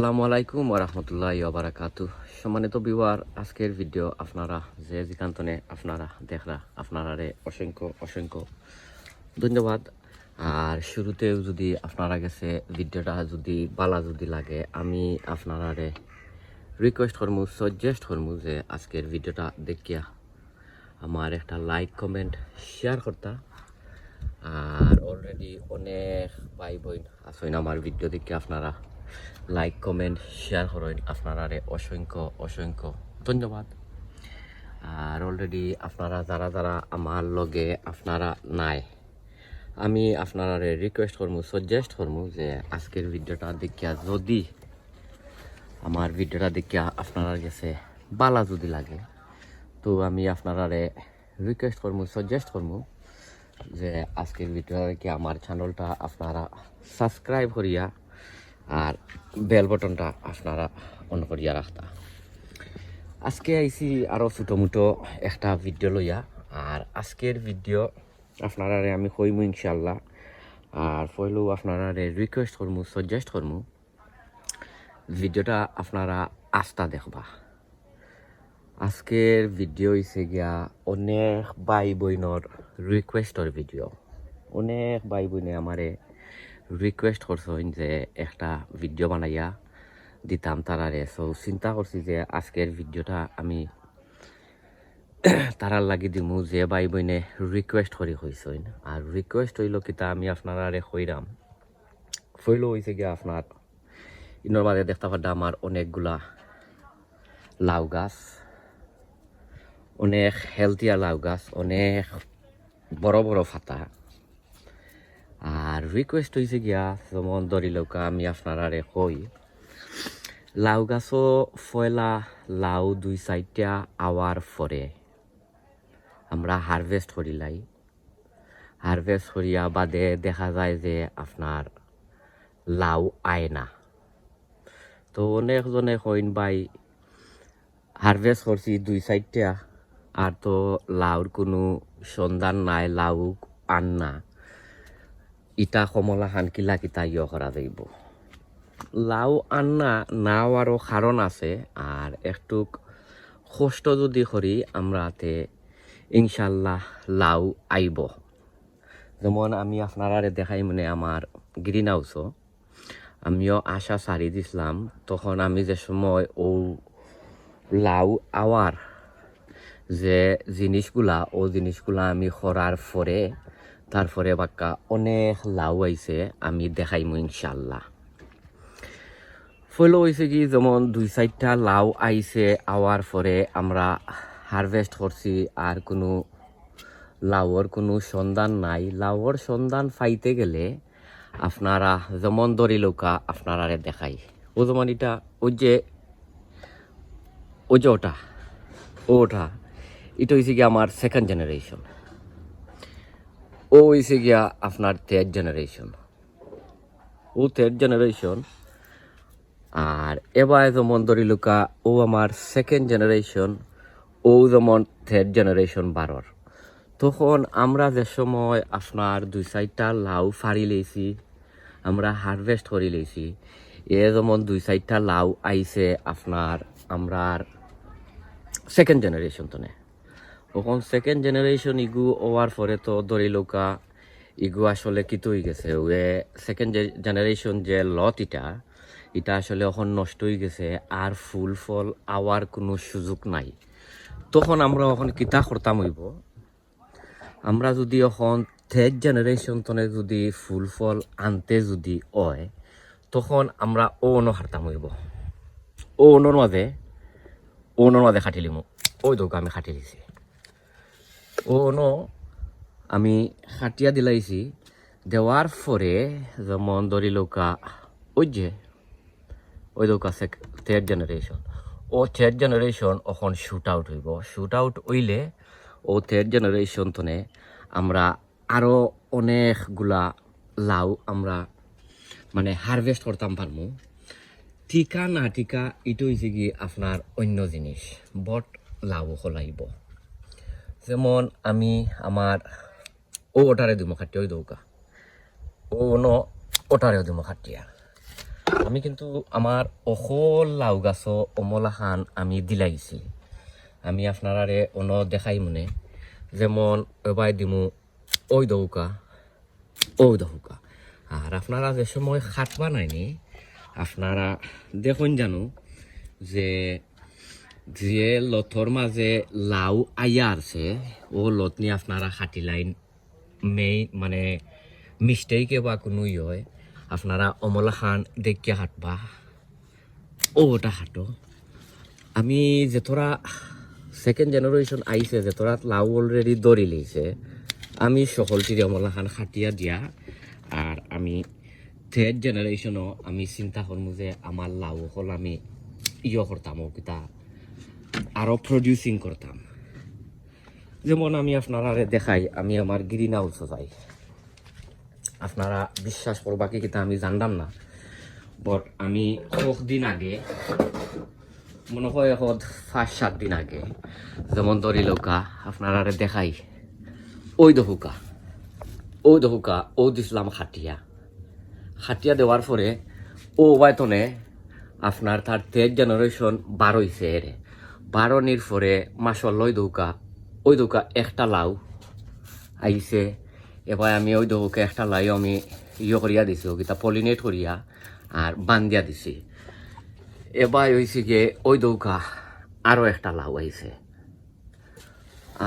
আসসালামু আলাইকুম ওরহমতুল্লাহ বারাকাতু সম্মানিত বিওয়ার আজকের ভিডিও আপনারা যে যেখান্তনে আপনারা দেখরা, আপনারারে অসংখ্য অসংখ্য ধন্যবাদ। আর শুরুতেও যদি আপনারা গেছে ভিডিওটা যদি বালা যদি লাগে, আমি আপনারারে রিকোয়েস্ট করমু সাজেস্ট করমু যে আজকের ভিডিওটা দেখিয়া আমার একটা লাইক কমেন্ট শেয়ার করতা। আর অলরেডি অনেক ভাই বোন আছেন আমার ভিডিও দেখে আপনারা লাইক কমেন্ট শেয়ার করেন আপনারা অসংখ্য অসংখ্য ধন্যবাদ। আর অলরেডি আপনারা, যারা যারা আমার লগে আপনারা নাই, আমি আপনারা রিকোয়েস্ট করব সাজেস্ট করব যে আজকের ভিডিওটা দেখিয়া যদি, আমার ভিডিওটা দেখিয়া আপনারা গেছে বালা যদি লাগে, তো আমি আপনারা রিকোয়েস্ট করব সাজেস্ট করব যে আজকের ভিডিওটা কি আমার চ্যানেলটা আপনারা সাবস্ক্রাইব করিয়া আর বেল বটনটা আপনারা অন করিয়া রাখতা। আজকে আইসি আরও ছোটো মোটো একটা ভিডিও লইয়া। আর আজকের ভিডিও আপনারা আমি কইমু ইনশাল্লাহ আর পয়লেও আপনারা রিকোয়েস্ট করমু সাজেস্ট করমু। ভিডিওটা আপনারা আস্থা দেখবা। আজকের ভিডিও হইছে গিয়া অনেক বাই বোনের রিকোয়েস্টর ভিডিও অনেক বাই বোনে আমারে রিকোয়েস্ট করছেন যে একটা ভিডিও বানাইয়া দিতাম তারারে। সো চিন্তা করছি যে আজকের ভিডিওটা আমি তারার লাগি দিমু যে বাই বইনে রিকোয়েস্ট করি হইছেন আর রিকোয়েস্ট হইল কিতা আমি আপনারারে কইরাম। ফইল হইছে গিয়া আপনার ইনর বাদে দেখতে পাড্ডা আমার অনেকগুলা লাউ গাছ, অনেক হেলথিয়া লাউ গাছ, অনেক বড় বড় ফাতা আর রিকোয়েস্ট হয়েছে গিয়া, যেমন ধরি লৌকা আমি আপনারারে কই, লাউ গাছও ফয়লা, লাউ দুই চারটা আওয়ার পরে আমরা হারভেস্ট করি লাই। হারভেস্ট করিয়া বাদে দেখা যায় যে আপনার লাউ আয় না। তো অনেকজনে কইন বাই হারভেস্ট করছি দুই চারটা আর তো লাউর কোনো সন্ধান নাই, লাউ আন না। ইটা কমলা খান কিলা কিতা ইয় করা যাইব। লাউ আন্না নাও আরও কারণ আছে আর একটুক কষ্ট যদি করি আমরাতে ইনশাল্লাহ লাউ আইব। যেমন আমি আপনারা দেখাই মানে আমার গ্রিন হাউসও আমিও আশা সারি দিছিলাম, তখন আমি যে সময় ও লাউ আওয়ার যে জিনিসগুলা ও জিনিসগুলা আমি করার পরে তারপরে বাক্কা, অনেক লাউ আইছে, আমি দেখাইমু ইনশাল্লাহ ফলো হয়েছে কি, যেমন দুই চারটা লাউ আইছে, আওয়ার পরে আমরা হারভেস্ট করছি, আর কোনো লাউর কোনো সন্ধান নাই। লাউর সন্ধান পাইতে গেলে আপনারা যেমন দরি লৌকা, আপনারা দেখাই। ও যেমন এটা ওই যে ওই যে ওটা ওটা, এটা হয়েছে কি আমার সেকেন্ড জেনারেশন ও হয়েছে গিয়া আপনার থার্ড জেনারেশন ও থার্ড জেনারেশন আর এবার যেমন ধরি লুকা, ও আমার সেকেন্ড জেনারেশন ও যেমন থার্ড জেনারেশন বারোর। তখন আমরা যে সময় আপনার দুই চারটা লাউ ফাড়ি লেছি আমরা হারভেস্ট করি লেছি এ যেমন দুই চারটা লাউ আইছে আপনার, আমরার সেকেন্ড জেনারেশন তো নে তখন সেকেন্ড জেনারেশন ইগু হওয়ার পরে তো ধরি লৌকা, ইগু আসলে কিতো গেছে? ওয়ে সেকেন্ড জেনারেশন যে লত ইটা এটা আসলে এখন নষ্ট হয়ে গেছে, আর ফুল ফল আওয়ার কোনো সুযোগ নাই। তখন আমরা এখন কিতা করতাম হইব? আমরা যদি এখন থার্ড জেনারেশন তনে যদি ফুল ফল আনতে যদি হয়, তখন আমরা অন হারতাম হইব। অনর মাঝে অনর মাঝে খাটিলিম ওই দৌকা আমি খাটি দিছি ও ন, আমি খাটিয়া দিলাইছি। দেওয়ার পরে যেমন ধরি লৌকা ওই যে, ওই দৌকা থার্ড জেনারেশন ও থার্ড জেনারেশন এখন শুট আউট হইব। শুট আউট হইলে ও থার্ড জেনারেশন তনে আমরা আরও অনেকগুলা লাউ আমরা মানে হারভেস্ট করতাম পারমু। টিকা না টিকা ইটো হয়েছে কি আপনার অন্য জিনিস, বট লাউ হলাইব। যেমন আমি আমার ও ওটারে দিব খাটিয়া ওই দৌকা। ও ন, ওটারেও দিব খাটিয়া আমি কিন্তু আমার অকল লাউ গাছ অমলাখান আমি দিলাইছি আমি আপনারারে অন দেখাই মনে, যেমন এবার দিমু ওই দৌকা ওই দৌকা। আর আপনারা যে সময় খাটবা নাইনি আপনারা দেখুন জানো যে যে লথর মাঝে লাউ আইয়া আছে, ও লত নিয়ে আপনারা খাটি লাইন মেইন মানে মিস্টেকে বা কোনো হয়। আপনারা অমলা খান দেখিয়া হাঁটবা ও ওটা হাঁটো। আমি যে তোরা সেকেন্ড জেনারেশন আইছে যে তোরা লাউ অলরেডি দৌড়ি লইছে আমি সকলটির অমলা খান খাটিয়া দিয়া আর আমি থার্ড জেনারেশনও আমি চিন্তা করমু যে আমার লাউ হল আমি ইয়ে করতাম কিতা আরও প্রডিউসিং করতাম। যেমন আমি আপনারা দেখাই, আমি আমার গ্রিন হাউসও যাই। আপনারা বিশ্বাস করবা কি আমি জানতাম না। বট আমি কয়েক দিন আগে, মনে হয় এখন পাঁচ সাত দিন আগে, যেমন ধরি লৌকা আপনারা দেখাই। ওই দহুকা ওই দহুকা ও দিছিলাম খাটিয়া খাটিয়া দেওয়ার পরে, ও বাইতনে আপনার তার তেজ জেনারেশন বারোইছে রে বারোনির পরে মাসল লই দৌকা। ওই দৌকা একটা লাউ আইছে এবার আমি ওই দৌকে একটা লাই আমি ইয়ে করিয়া দিছি ওকিটা পলিনেট করিয়া আর বান্ধিয়া দিছি। এবার হয়েছে গিয়ে ওই দৌকা আরও একটা লাউ আইছে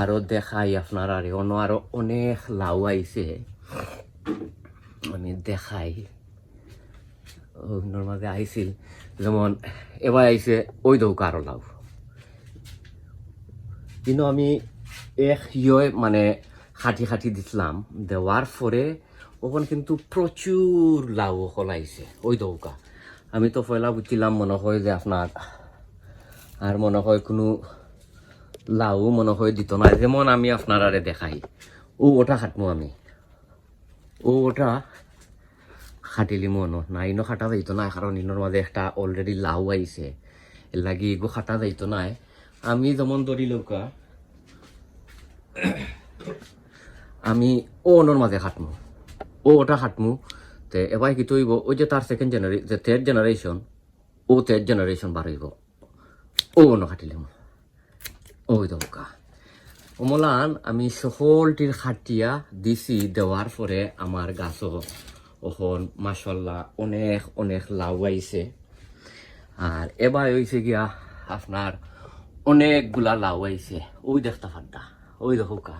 আরও দেখাই আপনার আর অন্য আরও অনেক লাউ আইছে আমি দেখাই। মাঝে আইছিল যেমন এবার আইছে ওই দৌকা আরও লাউ। কিন্তু আমি এক ইয়ে মানে খাটি খাটি দিছিলাম দেওয়ার পরে ওখানে কিন্তু প্রচুর লাউ হলাইছে ওই দৌকা। আমি তো পয়লা বুঝছিলাম মনে হয় যে আপনার আর মনে হয় কোনো লাউ মনে হয় দিত না যেমন আমি আপনার আরে দেখাই, ও ওটা খাটমু আমি। ও ওটা খাটিলি মনো না ইনো খাটা যাইত না কারণ ইনোর মাঝে একটা অলরেডি লাউ আইছে লাগি এগো খাটা যাইত না আমি যেমন ধরি লৌকা, আমি ও অনর মাঝে খাটমু ও ওটা খাটমু তে এবার কি তৈব, ওই যে তার সেকেন্ড জেনারেশন যে থার্ড জেনারেশন ও থার্ড জেনারেশন বাড়ইব ও অন্য খাটিলাম ওই দৌকা অমলান আমি সকলটির খাটিয়া দিছি দেওয়ার পরে আমার গাছও ওখন মাসাল্লাহ অনেক অনেক লাউ আইছে। আর এবার হয়েছে গিয়া আপনার অনেকগুলা লাউ আইছে। ওই দেখতে পারদা ওই দেখুকা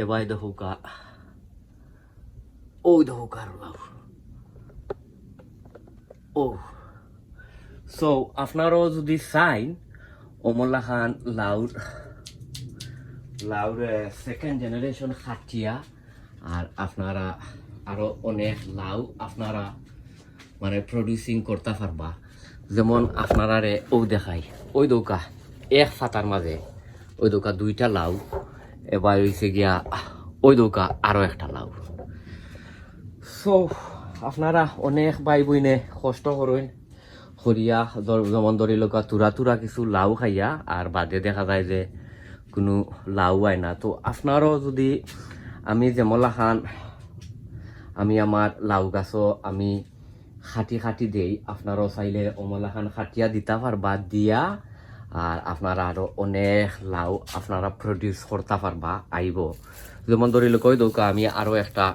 এবার দেখুকা ওই দেখুকা আর লাউ। ও সো আপনারও যদি চাইন, অমলা খান লাউর লাউর সেকেন্ড জেনারেশন খাটিয়া, আর আপনারা আরও অনেক লাউ আপনারা মানে প্রডিউসিং করতে পারবা। যেমন আপনারা ও দেখাই। ওই দৌকা এক ফাতার মাঝে ওই দৌকা দুইটা লাউ, এবার হয়েছে গিয়া ওই দৌকা আরও একটা লাউ। সো আপনারা অনেক ভাই বইনে কষ্ট করেন ধর- যেমন ধরি লোকা তুরা তুরা কিছু লাউ খাইয়া, আর বাদে দেখা যায় যে কোনো লাউ আয় না। তো আপনারও যদি আমি যেমলা খান, আমি আমার লাউ গাছও আমি খাটি খাটি দেই, আপনারও চাইলে অমলা খান খাটিয়া দিতে পারবা, দিয়া আর আপনারা আরও অনেক লাউ আপনারা প্রডিউস করতে পারবা, আইব। যেমন ধরি লোক, ওই দৌকা আমি আরও একটা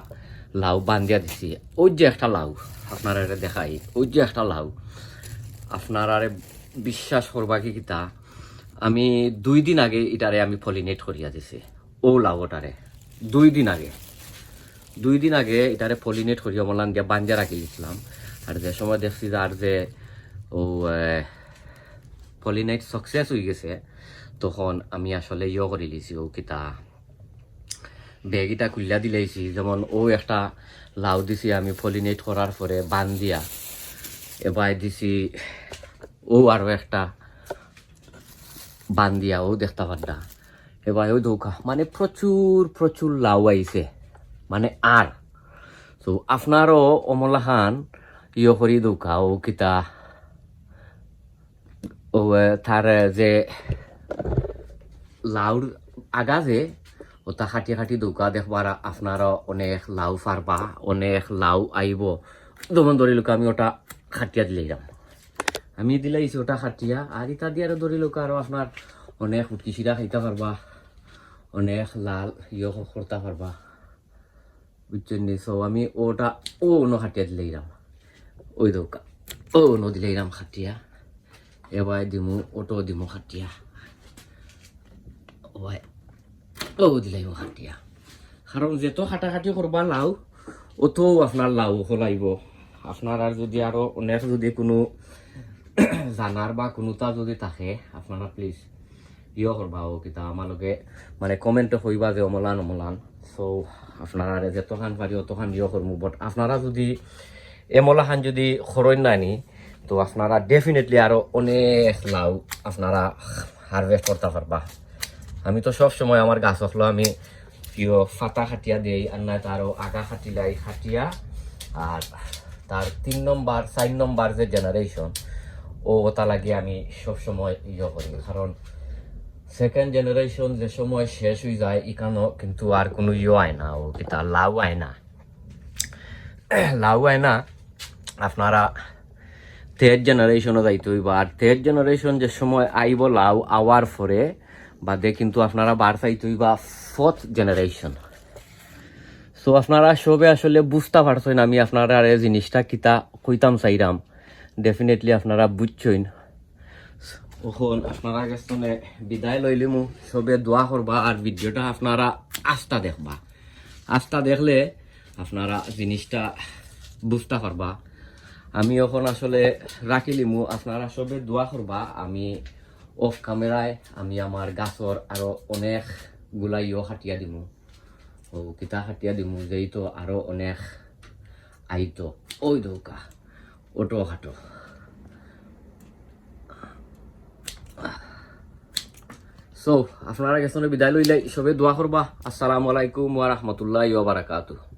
লাউ বান্ধিয়া দিছি। ওই যে একটা লাউ, আপনারা এটা দেখাই। ওই যে একটা লাউ। আপনারা বিশ্বাস করবা কি কিতা? আমি দুই দিন আগে এটারে আমি পলিনেট করিয়া দিছি, ও লাউটারে। দুই দিন আগে। দুই দিন আগে এটারে পলিনেট করিয়া বললাম দিয়ে বাঞ্জা রাখি দিয়েছিলাম আর যে সময় দেখছি যে আর যে ও পলিনেট সাকসেস হয়ে গেছে, তখন আমি আসলে ইয়ে করে লিছি ও কিতা। ব্যাগিটা খুলিয়া দিলেছি যেমন ও একটা লাউ দিছি আমি পলিনেট করার পরে বান দিয়া এবার দিছি ও আরও একটা বান দিয়া ও দেখতে পারডা এবার ওই দৌকা। মানে প্রচুর প্রচুর লাউ আইছে মানে আর তো আপনারও অমলা খান ইয়ে করি দৌকা ও কিতা। ও তার যে লাউর আগা যে ওটা খাটি খাটি দৌকা দেখবার আপনারা অনেক লাউ পারবা অনেক লাউ আইব যেমন ধরি লোক আমি ওটা খাটিয়া দিলাম আমি দিলাইছি ওটা খাটিয়া আর ইটা দিয়ে আরও ধরি লোক আরও আপনার অনেক উটকি সিরা খাইতে পারবা অনেক লাল ইয়ে করতে পারবা বুঝছেন নি সো আমি ওটা ও ন খাটিয়া দিলাম ওই দৌকা ও ন দিলাম খাটিয়া এবার দিমু ওটো দিমু খাটিয়া ও দিলাম খাটিয়া কারণ যেত খাটাখাটি করবা লাও অতো আপনার লাউ হলাইব আপনার আর যদি আরও অনেক যদি কোনো জানার বা কোনোটা যদি থাকে আপনারা প্লিজ ইয়ে করবা ও কিতা আমালোকে মানে কমেন্টে কইবা যে অমলান অমলান সো আপনারা যেতখান পারি অতখান ইয়ে করব বাট আপনারা যদি এমলাখান যদি খরণ নানি তো আপনারা ডেফিনেটলি আরও অনেক লাউ আপনারা হারভেস্ট করতে পারবা। আমি তো সব সময় আমার গাছ হলো আমি প্রিয় ফাতা খাটিয়া দেই, আর না তারও আগা খাটিলাই খাটিয়া, আর তার তিন নম্বর, চার নম্বর যে জেনারেশন ও ওটা লাগে আমি সব সময় ইয়ে করি। কারণ সেকেন্ড জেনারেশন যে সময় শেষ হয়ে যায় ইকানো কিন্তু আর কোনো ইয়ে আয় না, ও কিতা লাউ আয় না। লাউ আয় না, আপনারা থার্ড জেনারেশনও যাইতে হইব। আর থার্ড জেনারেশন যে সময় আইব লাউ আওয়ার পরে, বাদে কিন্তু আপনারা বার চাইতে হইবা ফোর্থ জেনারেশন সো আপনারা সবে আসলে বুঝতে পারছেন আমি আপনারা এই জিনিসটা কিতা কইতাম চাইরাম। ডেফিনেটলি আপনারা বুঝছেন ওখন আপনারা গেছনে বিদায় লইলিমু। সবে দোয়া করবা আর ভিডিওটা আপনারা আস্তা দেখবা। আস্তা দেখলে আপনারা জিনিসটা বুঝতে পারবা। আমি এখন আসলে রাখিলিমু আপনারা সবে দোয়া করবা, আমি অফ ক্যামেরায় আমি আমার গাছর আরও অনেকগুলা ইয়ে হাটিয়া দিমু। ও, কিতা হাটিয়া দিমু যেই তো আরও অনেক আইতো। ওই দৌকা ওটো হাটো। সো আপনারা গেছনে বিদায় লইলাই, সবে দোয়া করবা। আসসালামু আলাইকুম ওয়া রাহমাতুল্লাহি ওয়া বারাকাতুহু।